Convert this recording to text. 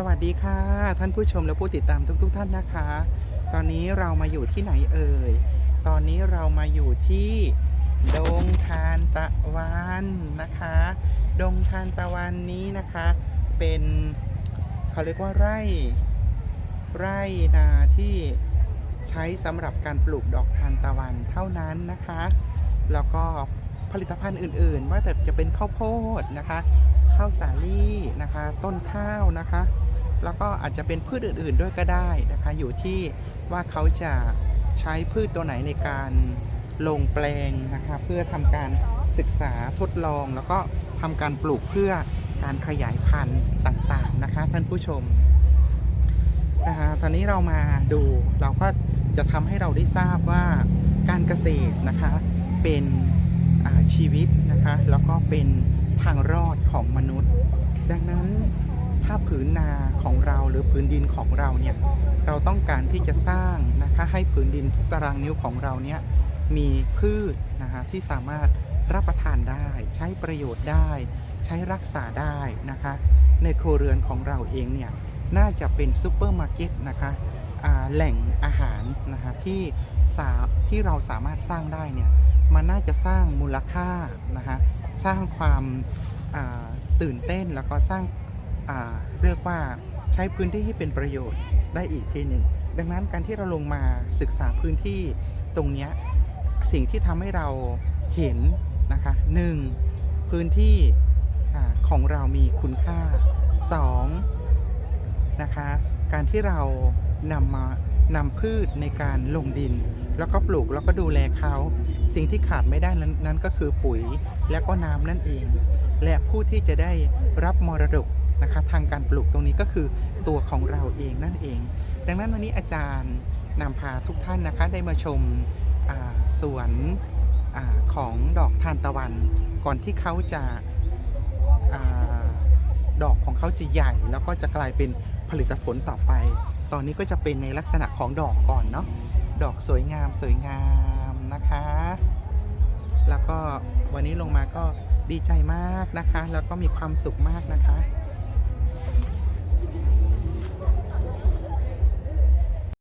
สวัสดีค่ะ ท่านผู้ชมและผู้ติดตามทุกๆท่านนะคะ ตอนนี้เรามาอยู่ที่ไหนเอ่ย ตอนนี้เรามาอยู่ที่ดงทานตะวันนะคะ ดงทานตะวันนี้นะคะ เป็นเขาเรียกว่าไร่ ไร่นาที่ใช้สำหรับการปลูกดอกทานตะวันเท่านั้นนะคะ แล้วก็ผลิตภัณฑ์อื่นๆ ว่าแต่จะเป็นข้าวโพดนะคะ ข้าวสาลี่นะคะ ต้นข้าวนะคะ แล้วก็อาจจะเป็นพืชอื่น ๆ ด้วยก็ได้นะคะ อยู่ที่ว่าเขาจะใช้พืชตัวไหนในการลงแปลงนะคะ เพื่อทำการศึกษาทดลอง แล้วก็ทำการปลูกเพื่อการขยายพันธุ์ต่างๆนะคะ ท่านผู้ชมนะคะตอนนี้เรามาดูเราก็จะทำให้เราได้ทราบว่าการเกษตรนะคะเป็นอาชีวิตนะคะ แล้วก็เป็น ทางรอดของมนุษย์ ดังนั้นถ้าผืนนาของเราหรือผืนดินของเราเนี่ยเราต้องการที่จะสร้างนะคะให้ผืนดินทุกตารางนิ้วของเราเนี่ยมีพืชนะคะที่สามารถรับประทานได้ ใช้ประโยชน์ได้ ใช้รักษาได้นะคะในครัวเรือนของเราเองเนี่ยน่าจะเป็นซูเปอร์มาร์เก็ตนะคะแหล่งอาหารนะคะที่สาที่เราสามารถสร้างได้เนี่ยมันน่าจะสร้างมูลค่านะคะ สร้างความตื่นเต้นแล้วก็สร้างาเรียกว่าใช้พื้นที่ให้เป็นประโยชน์ได้อีกทีหนึ่ง ดังนั้นการที่เราลงมาศึกษาพื้นที่ตรงนี้สิ่งที่ทำให้เราเห็นนะคะหนึ่งพื้นที่ของเรามีคุณค่าสองนะคะการที่เรานำมานำพืชในการลงดิน แล้วก็ปลูกแล้วก็ดูแลเขา สิ่งที่ขาดไม่ได้นั้นนนก็คือปุ๋ยและก็น้ำนั่นเอง และผู้ที่จะได้รับมรดกนะคะทางการปลูกตรงนี้ก็คือตัวของเราเองนั่นเอง ดังนั้นวันนี้อาจารย์นำพาทุกท่านนะคะได้มาชมาสวนอของดอกทานตะวัน ก่อนที่เขาจะอาดอกของเขาจะใหญ่ แล้วก็จะกลายเป็นผลิตผลต่อไป ตอนนี้ก็จะเป็นในลักษณะของดอกก่อนเนาะ ดอกสวยงามสวยงามนะคะ แล้วก็วันนี้ลงมาก็ดีใจมากนะคะ แล้วก็มีความสุขมากนะคะ